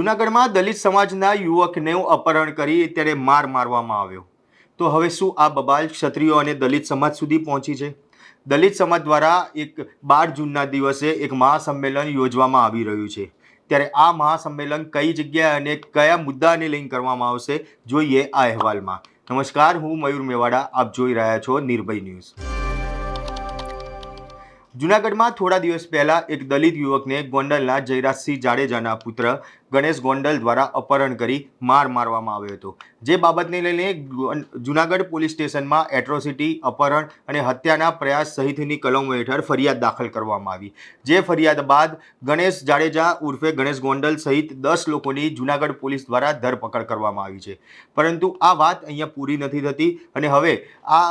જૂનાગઢમાં દલિત સમાજના યુવકને અપહરણ કરી ત્યારે માર મારવામાં આવ્યો. તો હવે શું આ બબાલ ક્ષત્રિયો અને દલિત સમાજ સુધી પહોંચી છે? દલિત સમાજ દ્વારા એક બાર જૂનના દિવસે એક મહાસંમેલન યોજવામાં આવી રહ્યું છે. ત્યારે આ મહાસંમેલન કઈ જગ્યાએ અને કયા મુદ્દાને લઈને કરવામાં આવશે, જોઈએ આ અહેવાલમાં. નમસ્કાર, હું મયુર મેવાડા, આપ જોઈ રહ્યા છો નિર્ભય ન્યૂઝ. જૂનાગઢમાં થોડા દિવસ પહેલા એક દલિત યુવકને ગોંડલના જયરાજસિંહ જાડેજાના પુત્ર ગણેશ ગોંડલ દ્વારા અપહરણ કરી માર મારવામાં આવ્યો હતો. જે બાબતને લઈને જુનાગઢ પોલીસ સ્ટેશનમાં એટ્રોસિટી, અપહરણ અને હત્યાના પ્રયાસ સહિતની કલમો હેઠળ ફરિયાદ દાખલ કરવામાં આવી. જે ફરિયાદ બાદ ગણેશ જાડેજા ઉર્ફે ગણેશ ગોંડલ સહિત દસ લોકોની જૂનાગઢ પોલીસ દ્વારા ધરપકડ કરવામાં આવી છે. પરંતુ આ વાત અહીંયા પૂરી નથી થતી અને હવે આ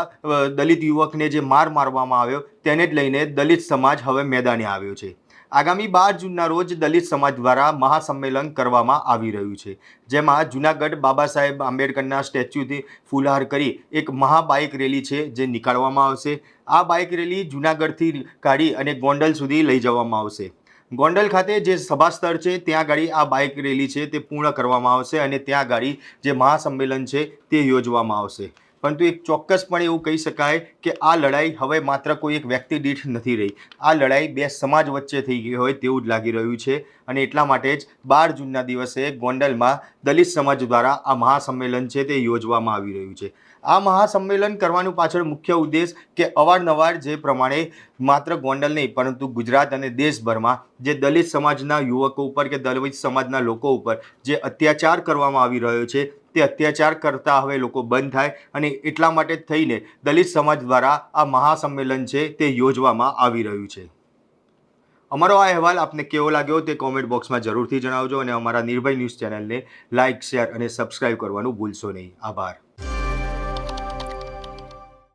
દલિત યુવકને જે માર મારવામાં આવ્યો તેને જ લઈને દલિત સમાજ હવે મેદાને આવ્યો છે. આગામી બાર જૂનના રોજ દલિત સમાજ દ્વારા મહાસંમેલન કરવામાં આવી રહ્યું છે, જેમાં જૂનાગઢ બાબા સાહેબ આંબેડકરના સ્ટેચ્યુથી ફૂલહાર કરી એક મહાબાઇક રેલી છે જે નીકાળવામાં આવશે. આ બાઇક રેલી જૂનાગઢથી કાઢી અને ગોંડલ સુધી લઈ જવામાં આવશે. ગોંડલ ખાતે જે સભા છે, ત્યાં ગાડી આ બાઇક રેલી છે તે પૂર્ણ કરવામાં આવશે અને ત્યાં ગાડી જે મહાસંમેલન છે તે યોજવામાં આવશે. પરંતુ એક ચોક્કસપણે એવું કહી શકાય કે આ લડાઈ હવે માત્ર કોઈ એક વ્યક્તિ દીઠ નથી રહી. આ લડાઈ બે સમાજ વચ્ચે થઈ ગઈ હોય તેવું જ લાગી રહ્યું છે અને એટલા માટે જ બાર જૂનના દિવસે ગોંડલમાં દલિત સમાજ દ્વારા આ મહાસંમેલન છે તે યોજવામાં આવી રહ્યું છે. આ મહાસંમેલન કરવાનું પાછળ મુખ્ય ઉદ્દેશ કે અવારનવાર જે પ્રમાણે માત્ર ગોંડલ નહીં, પરંતુ ગુજરાત અને દેશભરમાં જે દલિત સમાજના યુવકો ઉપર કે દલિત સમાજના લોકો ઉપર જે અત્યાચાર કરવામાં આવી રહ્યો છે તે અત્યાચાર કરતા હવે લોકો બંધ થાય અને એટલા માટે થઈને દલિત સમાજ દ્વારા આ મહાસંમેલન છે તે યોજવામાં આવી રહ્યું છે. અમારો આ અહેવાલ આપને કેવો લાગ્યો તે કોમેન્ટ બોક્સમાં જરૂરથી જણાવજો અને અમારા નિર્ભય ન્યૂઝ ચેનલને લાઇક શેર અને સબસ્ક્રાઇબ કરવાનું ભૂલશો નહીં. આભાર.